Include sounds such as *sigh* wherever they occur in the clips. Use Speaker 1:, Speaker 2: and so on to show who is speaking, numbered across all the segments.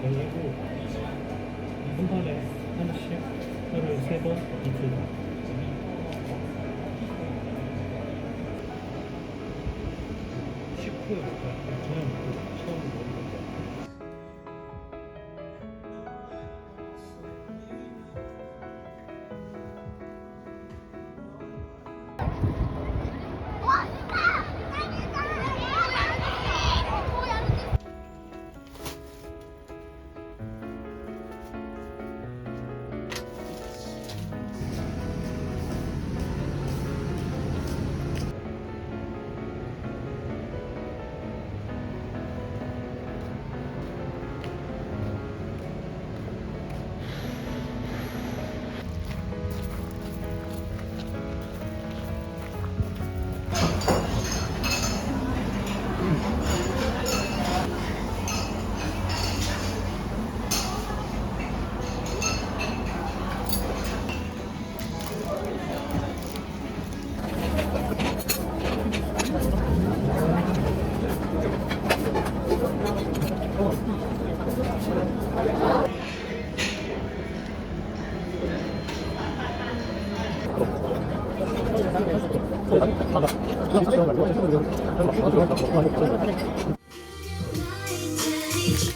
Speaker 1: 걸리고 한 달에 하나씩 하루에 세번 이틀. 저녁 먹고 처음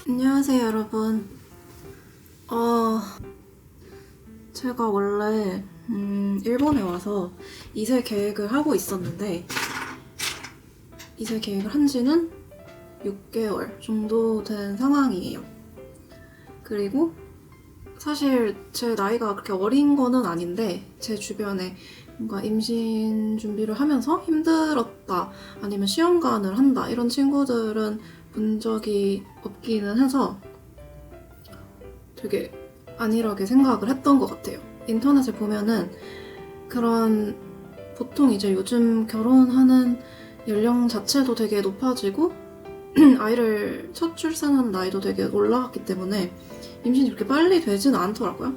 Speaker 2: 안녕하세요, 여러분. 어, 제가 원래, 음, 일본에 와서 이세 계획을 하고 있었는데, 이세 계획을 한 지는 6개월 정도 된 상황이에요. 그리고 사실 제 나이가 그렇게 어린 거는 아닌데, 제 주변에 뭔가 임신 준비를 하면서 힘들었다, 아니면 시험관을 한다, 이런 친구들은 본 적이 없기는 해서 되게 안일하게 생각을 했던 것 같아요. 인터넷에 보면은 그런 보통 이제 요즘 결혼하는 연령 자체도 되게 높아지고 *clears throat* 아이를 첫 출산하는 나이도 되게 올라갔기 때문에 임신이 그렇게 빨리 되지는 않더라고요.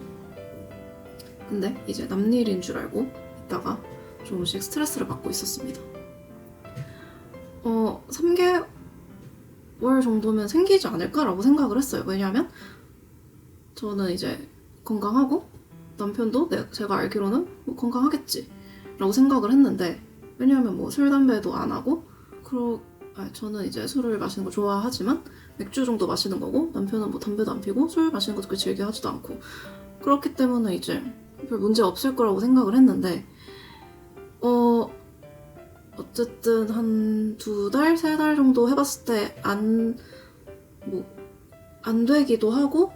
Speaker 2: 근데 이제 남일인 줄 알고 있다가 조금씩 스트레스를 받고 있었습니다. 어, 3개월 정도면 생기지 않을까라고 생각을 했어요. 왜냐하면 저는 이제 건강하고 남편도 내, 제가 알기로는 뭐 건강하겠지 라고 생각을 했는데 왜냐하면 뭐 술, 담배도 안 하고 그러, 아, 저는 이제 술을 마시는 거 좋아하지만 맥주 정도 마시는 거고 남편은 뭐 담배도 안 피고 술 마시는 것도 그렇게 즐겨 하지도 않고 그렇기 때문에 이제 별 문제 없을 거라고 생각을 했는데 어 어쨌든 한 두 달, 세 달 정도 해봤을 때 안, 뭐, 안 되기도 하고,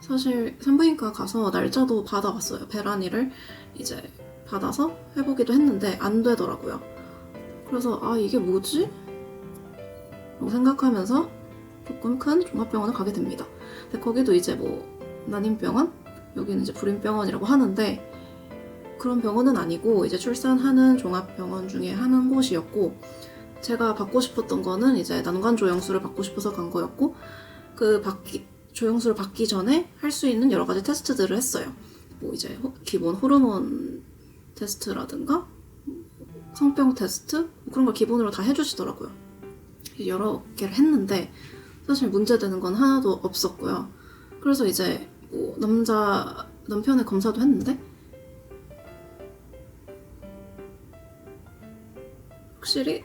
Speaker 2: 사실 산부인과 가서 날짜도 받아봤어요. 배란이를 이제 받아서 해보기도 했는데 안 되더라고요. 그래서 아, 이게 뭐지? 라고 생각하면서 조금 큰 종합병원을 가게 됩니다. 근데 거기도 이제 뭐, 난임병원? 여기는 이제 불임병원이라고 하는데, 그런 병원은 아니고 이제 출산하는 종합병원 중에 하는 곳이었고 제가 받고 싶었던 거는 이제 난관 조영수를 받고 싶어서 간 거였고 그 받기 조영수를 받기 전에 할 수 있는 여러 가지 테스트들을 했어요. 뭐 이제 호- 기본 호르몬 테스트라든가 성병 테스트 뭐 그런 걸 기본으로 다 해주시더라고요. 여러 개를 했는데 사실 문제되는 건 하나도 없었고요. 그래서 이제 뭐 남자 남편의 검사도 했는데 확실히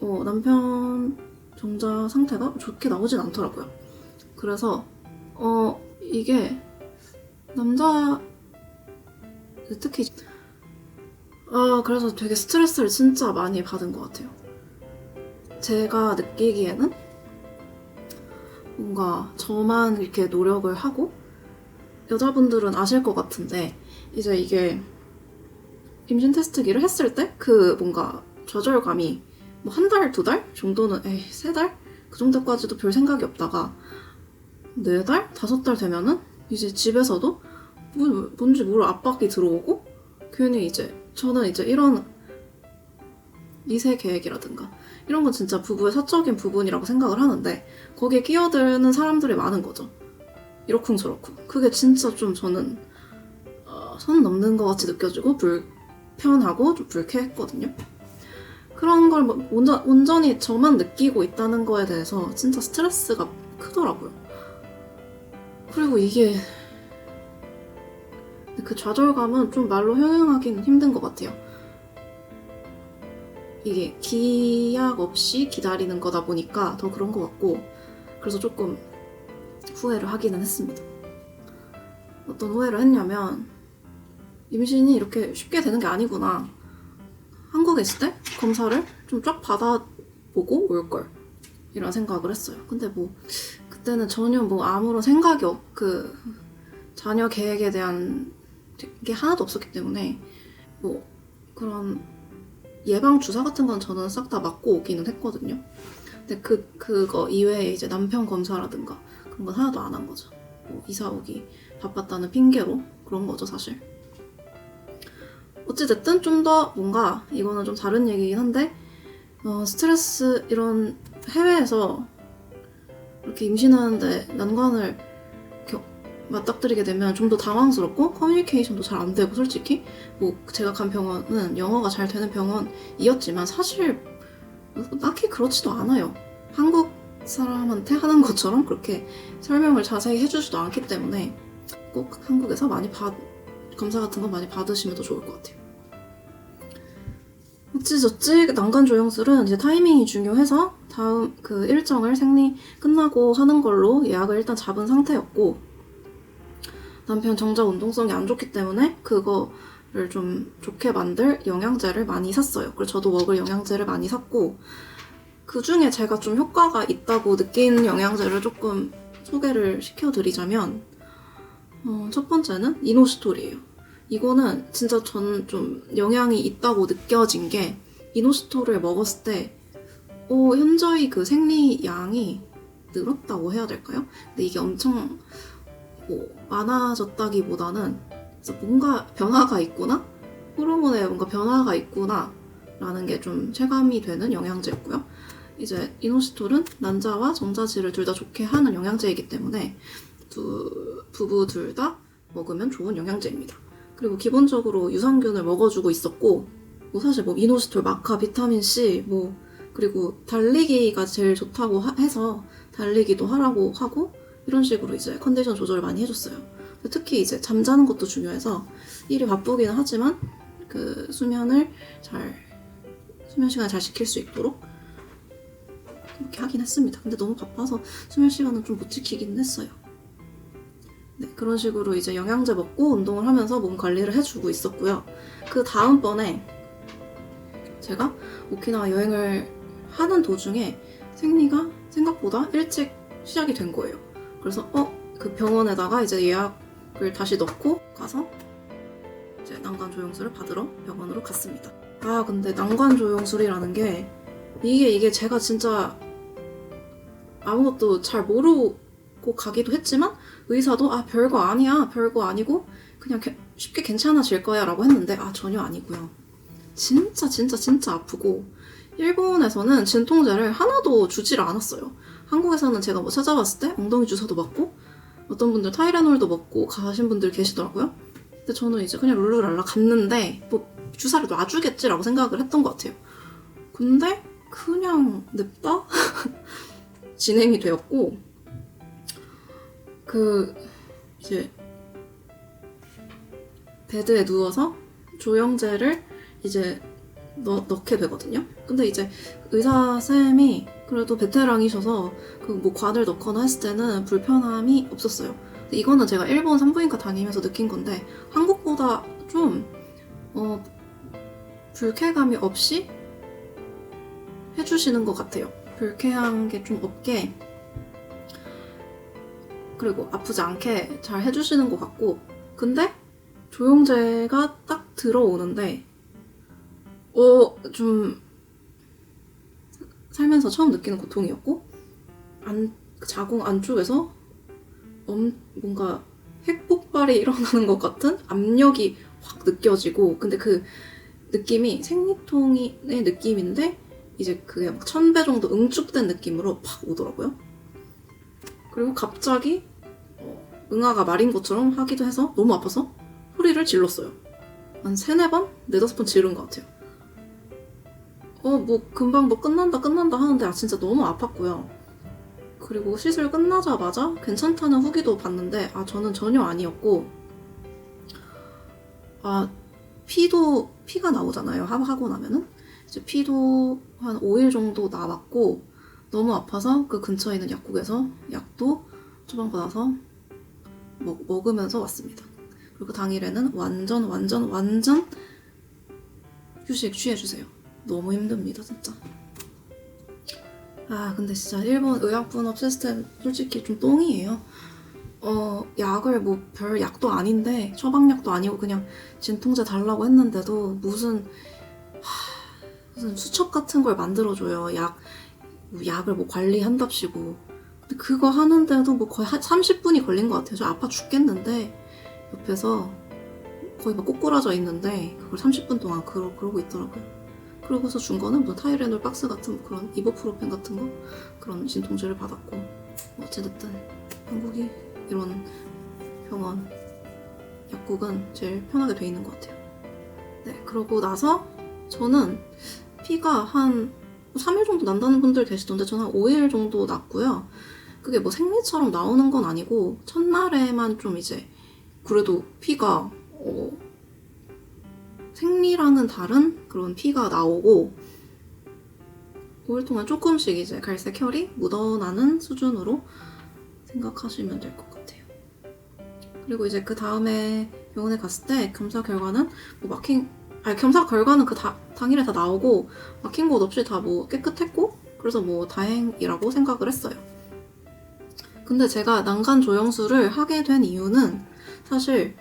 Speaker 2: 어, 남편 정자 상태가 좋게 나오진 않더라고요. 그래서 어 이게 남자 특히 아 그래서 되게 스트레스를 진짜 많이 받은 것 같아요. 제가 느끼기에는 뭔가 저만 이렇게 노력을 하고 여자분들은 아실 것 같은데 이제 이게 임신 테스트기를 했을 때 그 뭔가 좌절감이 뭐 한 달, 두 달 정도는 에이, 세 달? 그 정도까지도 별 생각이 없다가 네 달? 다섯 달 되면은 이제 집에서도 뭐, 뭔지 모를 압박이 들어오고 괜히 이제 저는 이제 이런 이세 계획이라든가 이런 건 진짜 부부의 사적인 부분이라고 생각을 하는데 거기에 끼어드는 사람들이 많은 거죠. 이러쿵저러쿵. 그게 진짜 좀 저는 어, 선 넘는 것 같이 느껴지고 불편하고 좀 불쾌했거든요. 그런 걸 뭐 온전, 온전히 저만 느끼고 있다는 거에 대해서 진짜 스트레스가 크더라고요. 그리고 이게 그 좌절감은 좀 말로 형용하기는 힘든 것 같아요. 이게 기약 없이 기다리는 거다 보니까 더 그런 것 같고 그래서 조금 후회를 하기는 했습니다. 어떤 후회를 했냐면 임신이 이렇게 쉽게 되는 게 아니구나. 한국에 있을 때 검사를 좀 쫙 받아보고 올 걸. 이런 생각을 했어요. 근데 뭐 그때는 전혀 뭐 아무런 생각이 없, 그 자녀 계획에 대한 게 하나도 없었기 때문에 뭐 그런 예방 주사 같은 건 저는 싹 다 맞고 오기는 했거든요. 근데 그 그거 이외에 이제 남편 검사라든가 그런 건 하나도 안 한 거죠. 뭐 이사 오기 바빴다는 핑계로 그런 거죠 사실. 어찌됐든 좀 더 뭔가 이거는 좀 다른 얘기긴 한데 어, 스트레스 이런 해외에서 이렇게 임신하는데 난관을 맞닥뜨리게 되면 좀 더 당황스럽고 커뮤니케이션도 잘 안 되고 솔직히 뭐 제가 간 병원은 영어가 잘 되는 병원이었지만 사실 딱히 그렇지도 않아요. 한국 사람한테 하는 것처럼 그렇게 설명을 자세히 해주지도 않기 때문에 꼭 한국에서 많이 받 검사 같은 거 많이 받으시면 더 좋을 것 같아요. 어찌저찌 난간 조영술은 이제 타이밍이 중요해서 다음 그 일정을 생리 끝나고 하는 걸로 예약을 일단 잡은 상태였고 남편 정작 운동성이 안 좋기 때문에 그거를 좀 좋게 만들 영양제를 많이 샀어요. 그래서 저도 먹을 영양제를 많이 샀고 그 중에 제가 좀 효과가 있다고 느낀 영양제를 조금 소개를 시켜드리자면 어, 첫 번째는 이노스톨이에요. 이거는 진짜 저는 좀 영향이 있다고 느껴진 게 이노스톨을 먹었을 때 어, 현저히 그 생리양이 늘었다고 해야 될까요? 근데 이게 엄청 뭐 많아졌다기보다는 뭔가 변화가 있구나? 호르몬에 뭔가 변화가 있구나 라는 게 좀 체감이 되는 영양제였고요. 이제 이노시톨은 난자와 정자질을 둘 다 좋게 하는 영양제이기 때문에 두 부부 둘 다 먹으면 좋은 영양제입니다. 그리고 기본적으로 유산균을 먹어주고 있었고 뭐 사실 뭐 이노시톨, 마카, 비타민 C 뭐 그리고 달리기가 제일 좋다고 하- 해서 달리기도 하라고 하고 이런 식으로 이제 컨디션 조절을 많이 해줬어요. 특히 이제 잠자는 것도 중요해서 일이 바쁘기는 하지만 그 수면을 잘 수면 시간을 잘 지킬 수 있도록 그렇게 하긴 했습니다. 근데 너무 바빠서 수면 시간은 좀 못 지키긴 했어요. 네, 그런 식으로 이제 영양제 먹고 운동을 하면서 몸 관리를 해주고 있었고요. 그 다음번에 제가 오키나와 여행을 하는 도중에 생리가 생각보다 일찍 시작이 된 거예요. 그래서 어, 그 병원에다가 이제 예약을 다시 넣고 가서 이제 난관 조영술을 받으러 병원으로 갔습니다. 아, 근데 난관 조영술이라는 게 이게 이게 제가 진짜 아무것도 잘 모르고 가기도 했지만 의사도 아 별거 아니야 별거 아니고 그냥 게- 쉽게 괜찮아질 거야 라고 했는데 아 전혀 아니고요. 진짜 진짜 진짜 아프고 일본에서는 진통제를 하나도 주지를 않았어요. 한국에서는 제가 뭐 찾아봤을 때 엉덩이 주사도 맞고 어떤 분들 타이레놀도 먹고 가신 분들 계시더라고요. 근데 저는 이제 그냥 룰루랄라 갔는데 뭐 주사를 놔주겠지라고 생각을 했던 것 같아요. 근데 그냥 냅다 *laughs* 진행이 되었고 그 이제 베드에 누워서 조영제를 이제 넣, 넣게 되거든요. 근데 이제 의사 쌤이 그래도 베테랑이셔서 그 뭐 관을 넣거나 했을 때는 불편함이 없었어요. 이거는 제가 일본 산부인과 다니면서 느낀 건데 한국보다 좀 어, 불쾌감이 없이 해주시는 것 같아요. 불쾌한 게 좀 없게 그리고 아프지 않게 잘 해주시는 것 같고 근데 조영제가 딱 들어오는데 어 좀 살면서 처음 느끼는 고통이었고 안 자궁 안쪽에서 엄, 뭔가 핵폭발이 일어나는 것 같은 압력이 확 느껴지고 근데 그 느낌이 생리통의 느낌인데 이제 그게 막 천 배 정도 응축된 느낌으로 팍 오더라고요. 그리고 갑자기 어, 응아가 말인 것처럼 하기도 해서 너무 아파서 소리를 질렀어요. 한 세네 번? 네다섯 번 지른 것 같아요. 어, 뭐, 금방 뭐 끝난다, 끝난다 하는데, 아, 진짜 너무 아팠고요. 그리고 시술 끝나자마자 괜찮다는 후기도 봤는데 아 저는 전혀 아니었고 아 피도 피가 나오잖아요 하- 하고 나면은 이제 피도 한 5일 정도 남았고 너무 아파서 그 근처에 있는 약국에서 약도 처방 받아서 먹, 먹으면서 왔습니다. 그리고 당일에는 완전 완전 완전 휴식 취해주세요. 너무 힘듭니다 진짜. 아 근데 진짜 일본 의약분업 시스템 솔직히 좀 똥이에요. 어 약을 뭐 별 약도 아닌데 처방약도 아니고 그냥 진통제 달라고 했는데도 무슨 하, 무슨 수첩 같은 걸 만들어줘요. 약뭐 약을 뭐 관리한답시고 그거 하는데도 뭐 거의 한 30분이 걸린 것 같아요. 저 아파 죽겠는데 옆에서 거의 막 꼬꾸라져 있는데 그걸 30분 동안 그러, 그러고 있더라고요. 그러고서 준 거는 뭐 타이레놀 박스 같은 그런 이보프로펜 같은 거 그런 진통제를 받았고 뭐 어찌됐든 한국이 이런 병원 약국은 제일 편하게 돼 있는 것 같아요. 네 그러고 나서 저는 피가 한 3일 정도 난다는 분들 계시던데 저는 한 5일 정도 났고요. 그게 뭐 생리처럼 나오는 건 아니고 첫날에만 좀 이제 그래도 피가 어, 생리랑은 다른 그런 피가 나오고 5일 동안 조금씩 이제 갈색 혈이 묻어나는 수준으로 생각하시면 될 것 같아요. 그리고 이제 그 다음에 병원에 갔을 때 검사 결과는 뭐 막힌 아니 검사 결과는 그 다- 당일에 다 나오고 막힌 곳 없이 다 뭐 깨끗했고 그래서 뭐 다행이라고 생각을 했어요. 근데 제가 난간 조영술을 하게 된 이유는 사실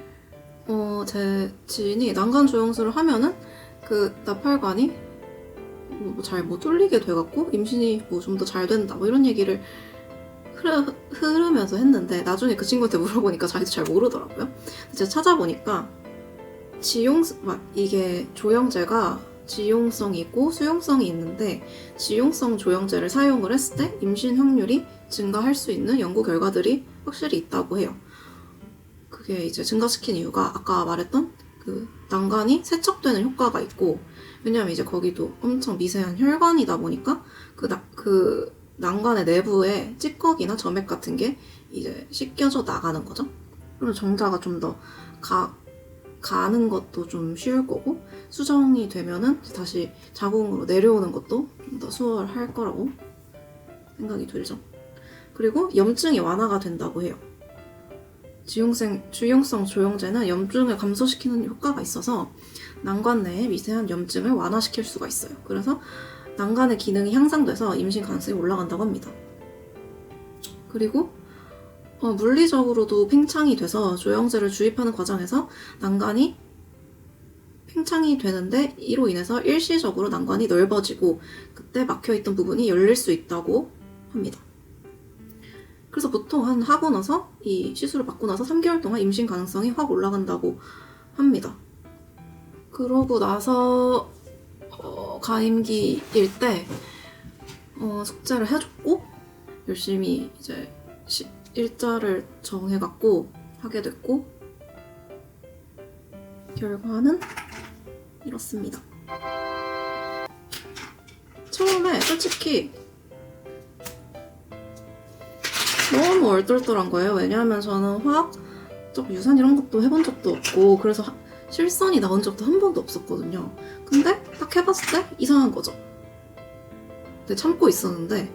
Speaker 2: 어, 제 지인이 난간 조영술을 하면은 그 나팔관이 뭐 잘못 뚫리게 돼갖고 임신이 뭐 좀 더 잘 된다 뭐 이런 얘기를 흐르, 흐르면서 했는데 나중에 그 친구한테 물어보니까 자기도 잘 모르더라고요. 제가 찾아보니까 지용 막 이게 조영제가 지용성이 있고 수용성이 있는데 지용성 조영제를 사용을 했을 때 임신 확률이 증가할 수 있는 연구 결과들이 확실히 있다고 해요. 그게 이제 증가시킨 이유가 아까 말했던 그 난간이 세척되는 효과가 있고 왜냐면 이제 거기도 엄청 미세한 혈관이다 보니까 그, 나, 그 난간의 내부에 찌꺼기나 점액 같은 게 이제 씻겨져 나가는 거죠. 그럼 정자가 좀 더 가, 가는 것도 좀 쉬울 거고 수정이 되면은 다시 자궁으로 내려오는 것도 좀 더 수월할 거라고 생각이 들죠. 그리고 염증이 완화가 된다고 해요. 지용생, 주용성 조영제는 염증을 감소시키는 효과가 있어서 난관 내에 미세한 염증을 완화시킬 수가 있어요. 그래서 난간의 기능이 향상돼서 임신 가능성이 올라간다고 합니다. 그리고 어, 물리적으로도 팽창이 돼서 조영제를 주입하는 과정에서 난간이 팽창이 되는데 이로 인해서 일시적으로 난관이 넓어지고 그때 막혀있던 부분이 열릴 수 있다고 합니다. 그래서 보통 한 하고 나서 이 시술을 받고 나서 3개월 동안 임신 가능성이 확 올라간다고 합니다. 그러고 나서 어, 가임기일 때 어, 숙제를 해줬고 열심히 이제 시- 일자를 정해갖고 하게 됐고 결과는 이렇습니다. 처음에 솔직히 너무 얼떨떨한 거예요. 왜냐하면 저는 화학적 유산 이런 것도 해본 적도 없고 그래서 하- 실선이 나온 적도 한 번도 없었거든요. 근데 딱 해봤을 때 이상한 거죠. 근데 참고 있었는데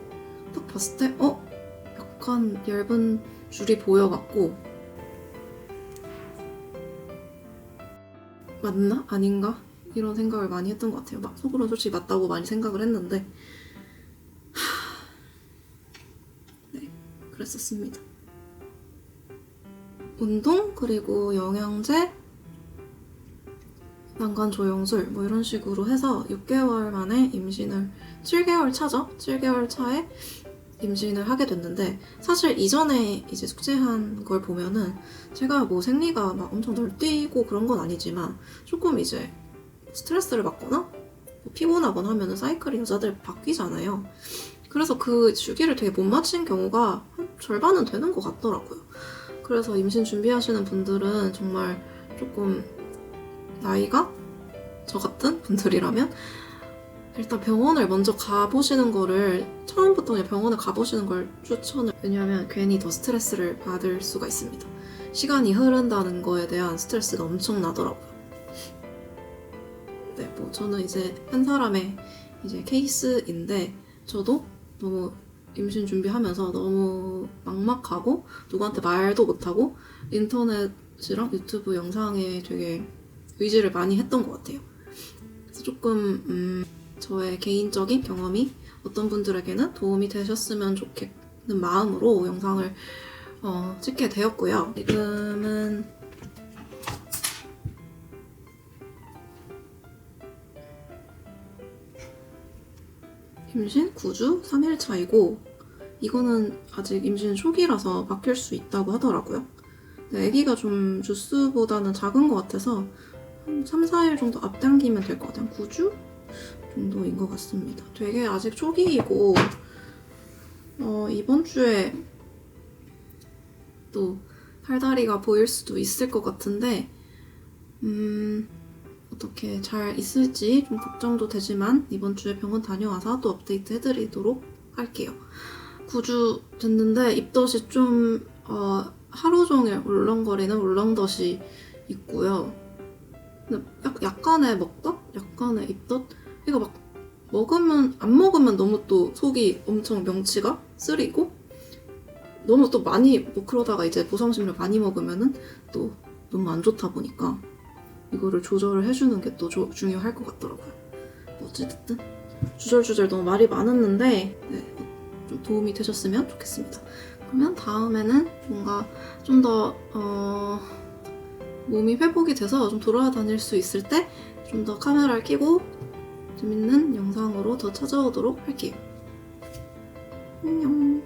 Speaker 2: 딱 봤을 때 어? 약간 얇은 줄이 보여갖고 맞나? 아닌가? 이런 생각을 많이 했던 것 같아요. 막 속으로는 솔직히 맞다고 많이 생각을 했는데 하... 네, 그랬었습니다. 운동 그리고 영양제 난간 조영술 뭐 이런 식으로 해서 6개월 만에 임신을 7개월 차죠? 7개월 차에 임신을 하게 됐는데 사실 이전에 이제 숙제한 걸 보면은 제가 뭐 생리가 막 엄청 널뛰고 그런 건 아니지만 조금 이제 스트레스를 받거나 뭐 피곤하거나 하면은 사이클이 여자들 바뀌잖아요. 그래서 그 주기를 되게 못 맞춘 경우가 한 절반은 되는 것 같더라고요. 그래서 임신 준비하시는 분들은 정말 조금 나이가 저 같은 분들이라면 일단 병원을 먼저 가보시는 거를 처음부터 그냥 병원을 가보시는 걸 추천을 왜냐하면 괜히 더 스트레스를 받을 수가 있습니다. 시간이 흐른다는 거에 대한 스트레스가 엄청 나더라고요. 네, 뭐 저는 이제 한 사람의 이제 케이스인데 저도 너무 임신 준비하면서 너무 막막하고 누구한테 말도 못하고 인터넷이랑 유튜브 영상에 되게 의지를 많이 했던 것 같아요. 조금 음, 저의 개인적인 경험이 어떤 분들에게는 도움이 되셨으면 좋겠는 마음으로 영상을 어, 찍게 되었고요. 지금은 임신 9주 3일 차이고 이거는 아직 임신 초기라서 바뀔 수 있다고 하더라고요. 근데 아기가 좀 주스보다는 작은 것 같아서 한 3, 4일 정도 앞당기면 될 것 같아요. 한 9주 정도인 것 같습니다. 되게 아직 초기이고 어, 이번 주에 또 팔다리가 보일 수도 있을 것 같은데 음, 어떻게 잘 있을지 좀 걱정도 되지만 이번 주에 병원 다녀와서 또 업데이트 해드리도록 할게요. 9주 됐는데 입덧이 좀 어, 하루 종일 울렁거리는 울렁덧이 있고요. 약간의 먹덧? 약간의 입덧? 이거 막 먹으면 안 먹으면 너무 또 속이 엄청 명치가 쓰리고 너무 또 많이 뭐 그러다가 이제 보상식물 많이 먹으면은 또 너무 안 좋다 보니까 이거를 조절을 해주는 게 또 중요할 것 같더라고요. 뭐 어찌됐든 주절주절 너무 말이 많았는데 네, 좀 도움이 되셨으면 좋겠습니다. 그러면 다음에는 뭔가 좀더 어, 몸이 회복이 돼서 좀 돌아다닐 수 있을 때 좀 더 카메라를 켜고 재밌는 영상으로 더 찾아오도록 할게요. 안녕.